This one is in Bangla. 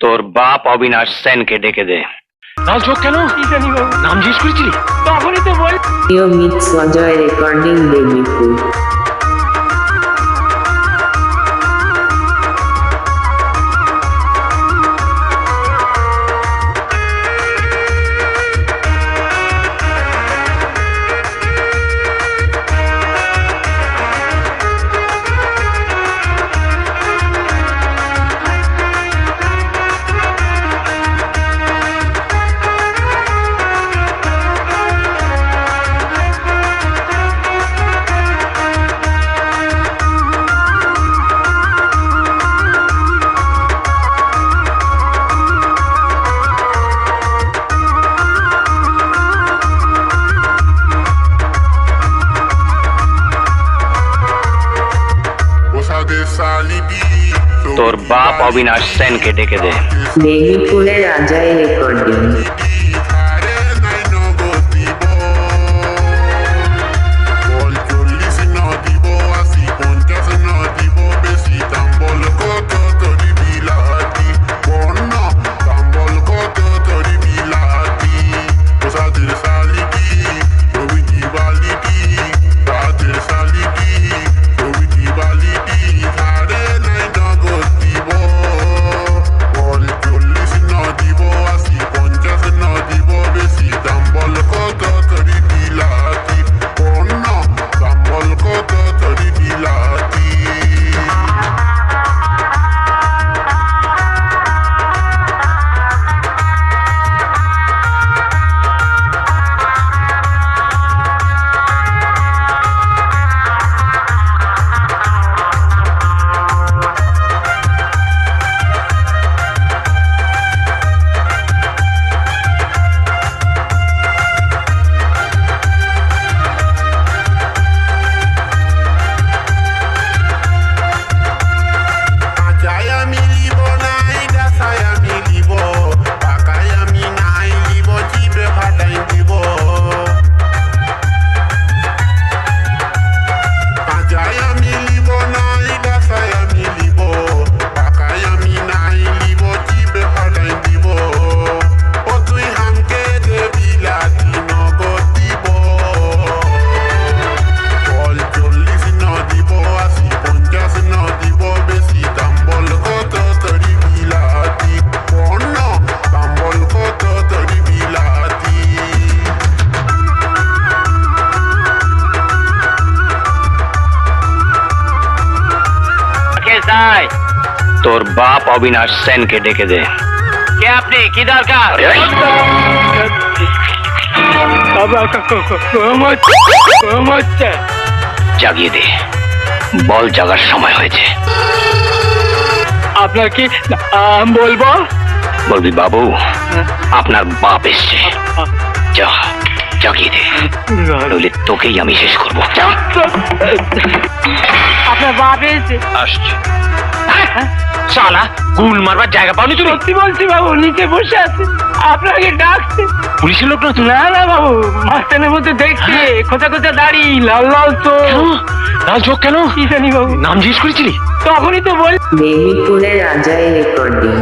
তোর বাপ অবিনাশ সেনকে ডেকে দে। লাল চোখ কেন? নাম জিজ্ঞেস করেছিলি? নিয়মিত সঞ্জয় রেকর্ডিং দেবীপুর। তোর বাপ অবিনাশ সেনকে ডেকে দে। দেবীপুরের রাজায় রেকর্ডিং তোর বাপ অবিনাশ সেনকে ডেকে দে। কে আপনি? কি দরকার? জাগিয়ে দে। বল জাগার সময় হয়েছে। আপনার কি বলব? বলবি বাবু আপনার বাপ এসছে। যা। জাগিয়ে দে। নইলে তোকেই আমি শেষ করব। আপনার বাপ এসে আসছে। শালা গুল মারবার জায়গা পাওনি তুমি? সত্যি বলছি বাবু নিচে বসে আছে। আপনাকে ডাকছে। পুলিশের লোক না না না বাবু মাস্টারের মধ্যে দেখছি। কোথা কোথা দাড়ি লাল লাল তো লাল চোখ কেন? কি জানি বাবু। নাম জিজ্ঞেস করেছিলি? তখনই তো বল রেকর্ডিং